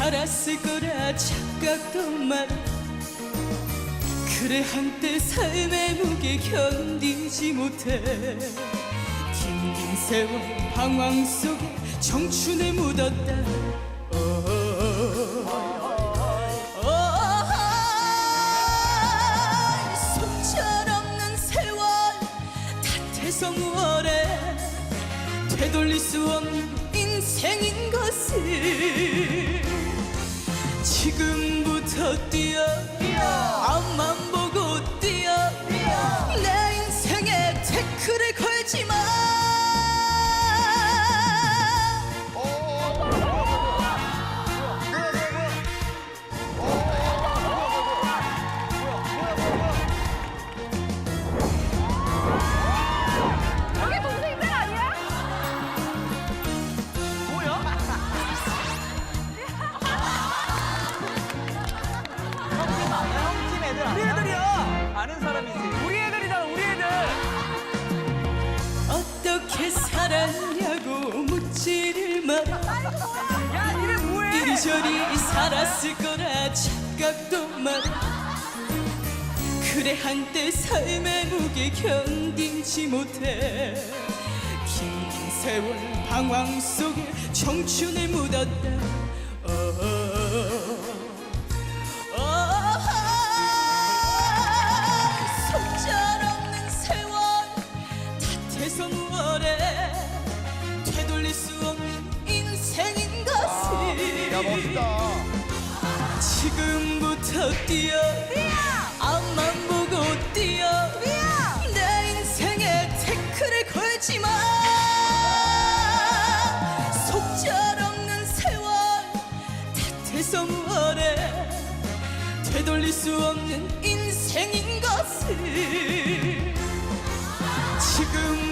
살았을 거라 착각도 마라 그래 한때 삶의 무게 견디지 못해. 긴 세월 방황 속에 청춘을 묻었다. 무얼해 되돌릴 수 없는 인생인 것을 지금부 살았을 거라 착각도 마라 그래 한때 삶의 무게 견디지 못해. 긴 세월 방황 속에 청춘을 묻었다 지금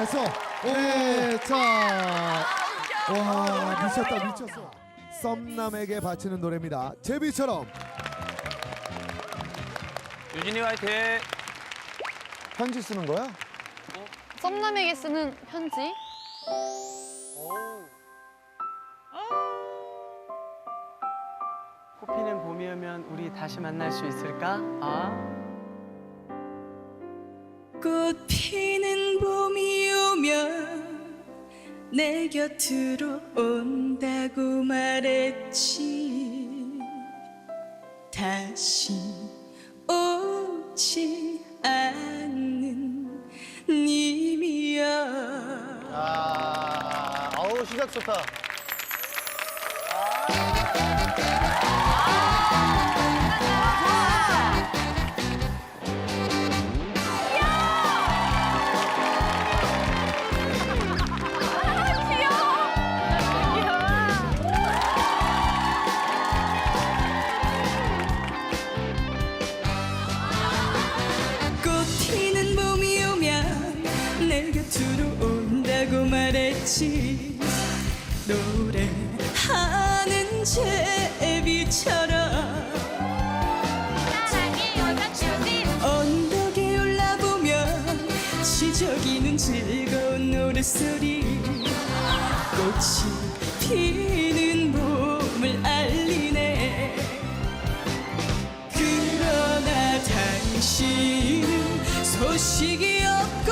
와 됐어. 네, 자. 와 미쳤다 미쳤어. 썸남에게 바치는 노래입니다. 제비처럼 유진이 화이팅. 편지 쓰는 거야? 썸남에게 쓰는 편지? 꽃피는 봄이 오면 우리 다시 만날 수 있을까? 아? 꽃 피는 내 곁으로 온다고 말했지 다시 오지 않는 님이여 아, 아우 시작 좋다. 꽃 당신은 소식이 없고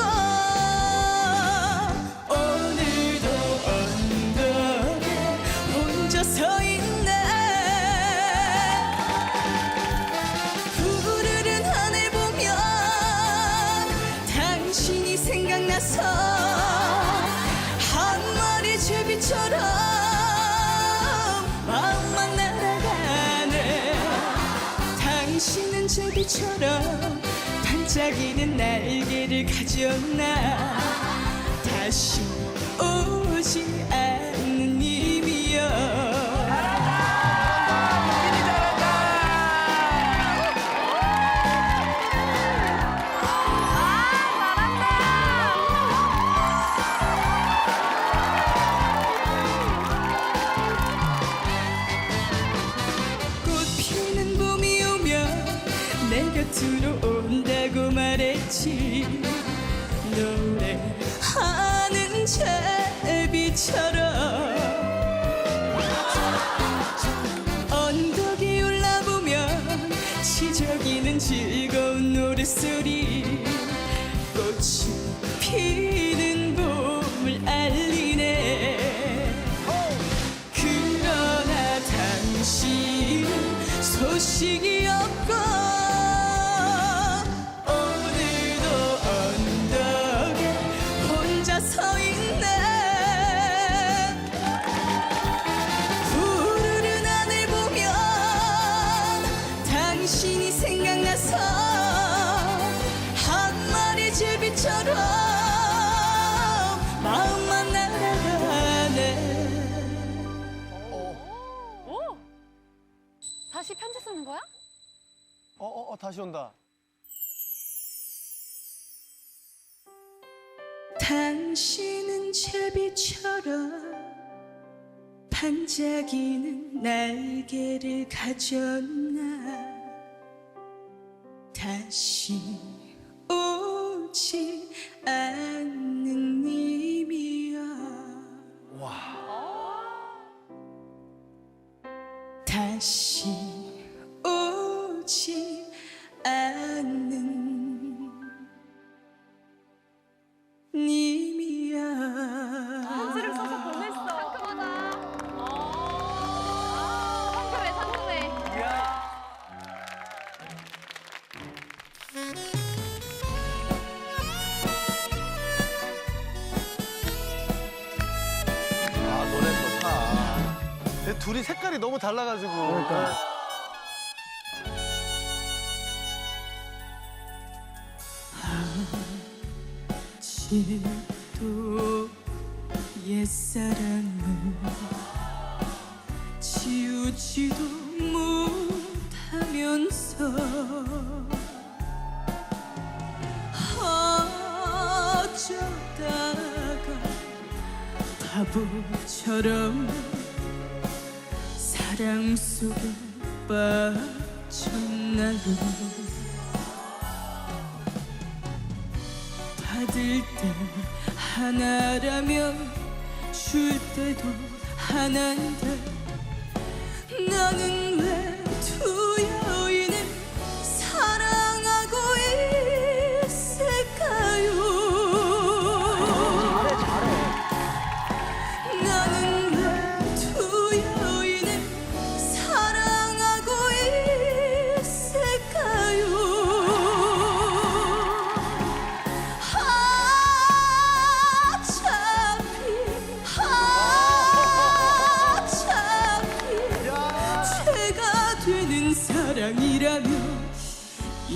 오늘도 언덕에 혼자 서 있네. 푸르른 하늘 보면 당신이 생각나서 한 마리 제비처럼 마음만 날아가네. 당신은 제비처럼 반짝이는 날개를 가졌나? 다시 당신은 제비처럼 반짝이는 날개를 가졌나? 다시 아 노래 좋다. 근데 둘이 색깔이 너무 달라가지고. 그러니까. 아직도 옛사랑을 지우지도 바보처럼 사랑 속에 빠졌나요 받을 때 하나라면 줄 때도 하나인데 나는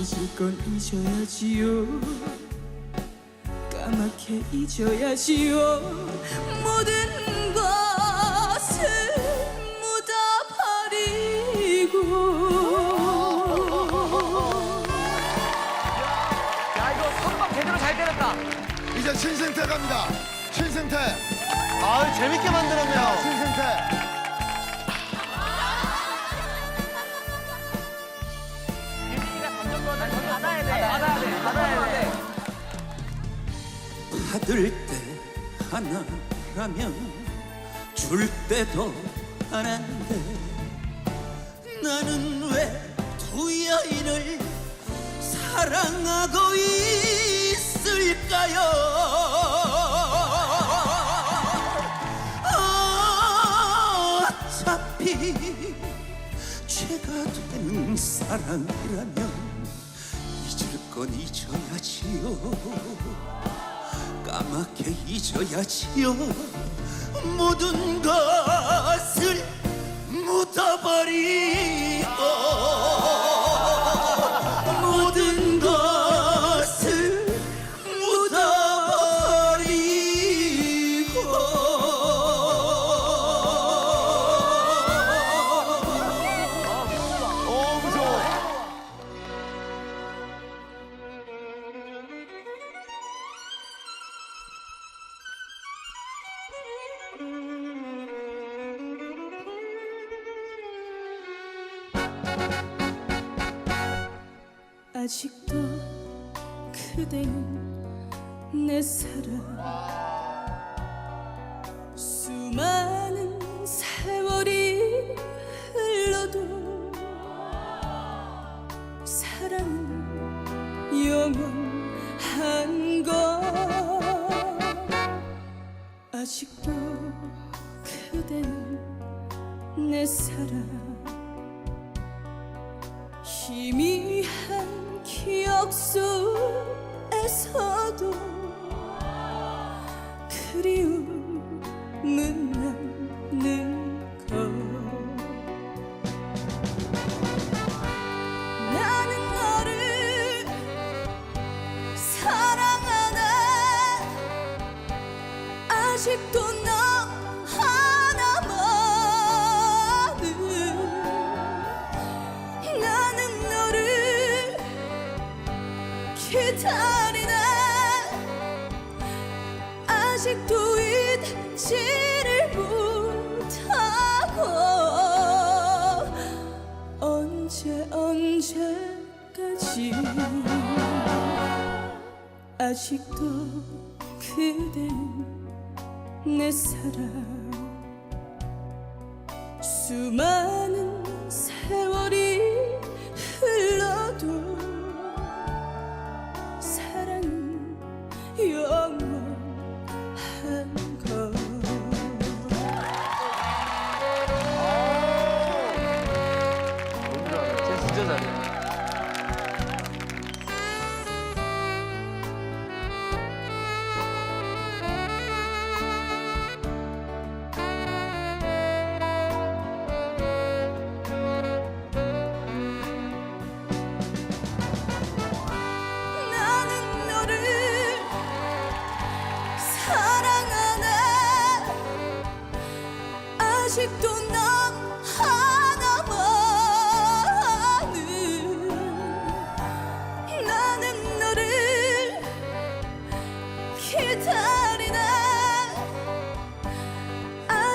잊을 건 잊어야지요 까맣게 잊어야지요 모든 것을 묻어버리고 야 이거 선방 제대로 잘 때렸다. 이제 신생태 갑니다. 신생태. 아 재밌게 만들었네요. 신생태. 받을 때 하나라면 줄 때도 하나인데 나는 왜 두 여인을 사랑하고 있을까요? 어차피 죄가 되는 사랑이라면 잊을 건 잊어야지요 까맣게 잊어야지요. 모든 것을 묻어버리고 아직도 그대는 내 사랑. 수많은 세월이 흘러도 사랑은 영원한 것. 아직도 그대는 내 사랑 yoksul eshal 아직도 그댄 내 사랑. 수많은 세월이 흘러도 사랑은 영원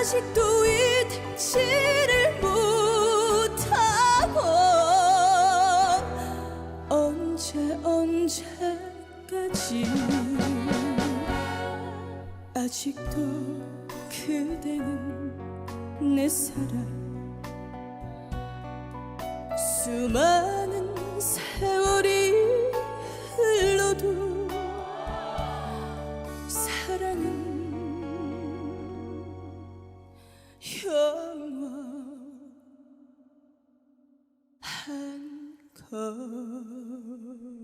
아직도 잊지를 못하고 언제 언제까지 아직도 그대는 내 사랑 수많은 영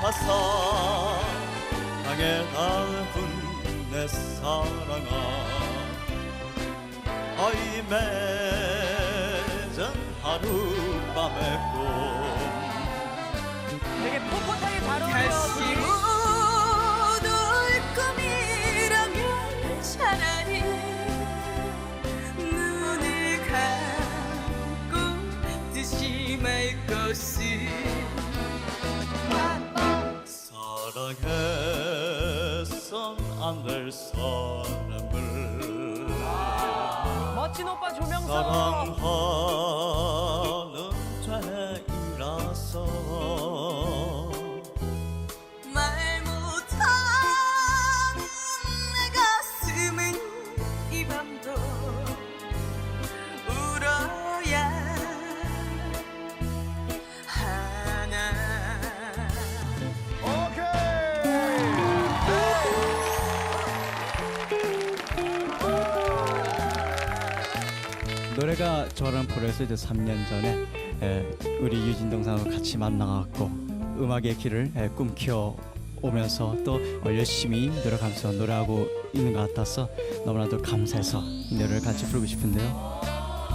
아사 땅에 닿은 내 사랑아 아이 맺은 하룻밤의 꿈 되게 풋풋하게 잘 다시 어울려. 못 올 꿈이라면 차라리 눈을 감고 뜨지 말 것을 사랑했선 안될 사람을 멋진 오빠 조명석. 사랑하 저랑 프로에서 이제 3년 전에 에, 우리 유진 동상하고 같이 만나갖고 음악의 길을 에, 꿈켜 오면서 또 어, 열심히 노력하면서 노래하고 있는 것 같아서 너무나도 감사해서 이 노래를 같이 부르고 싶은데요.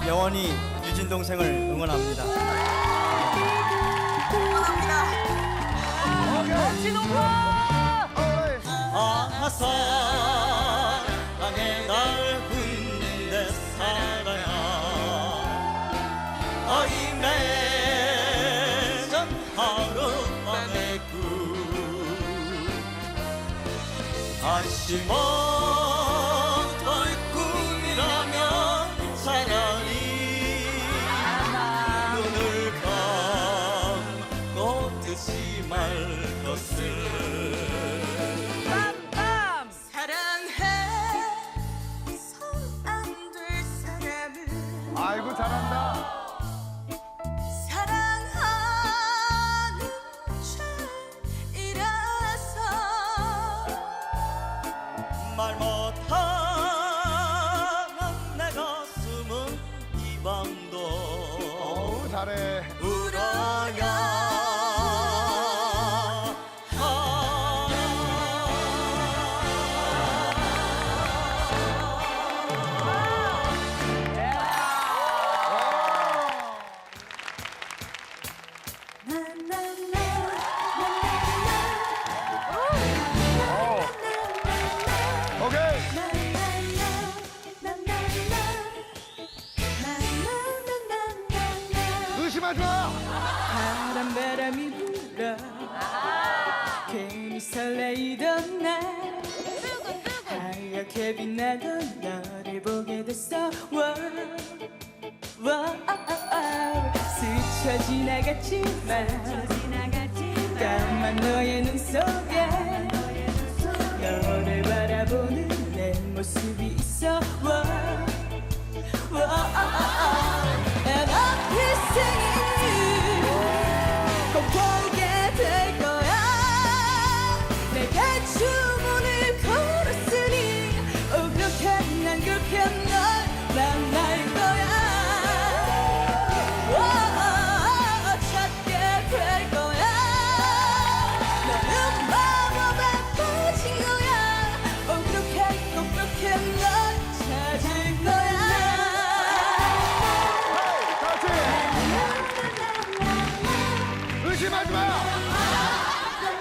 영원히 유진 동생을 응원합니다. 멋진 오빠. 아사 다시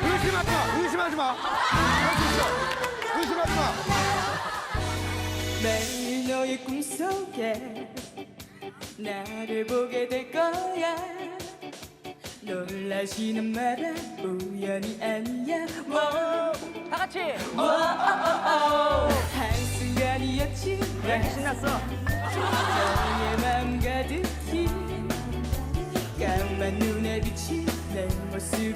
의심하지 마. 의심하지 마. 의심하지 마. 할 수 있어. 의심하지 마. 매일 너의 꿈속에 나를 보게 될 거야 놀라지는 마라 우연이 아니야 워, 다 같이. 워, 한순간이었지만 신났어. 너의 마음 가득히 까만 눈에 비친 될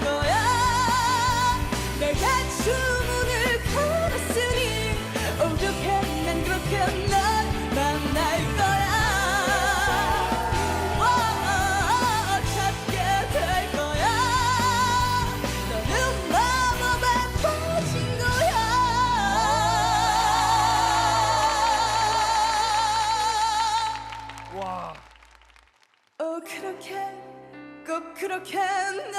거야 내가 주 can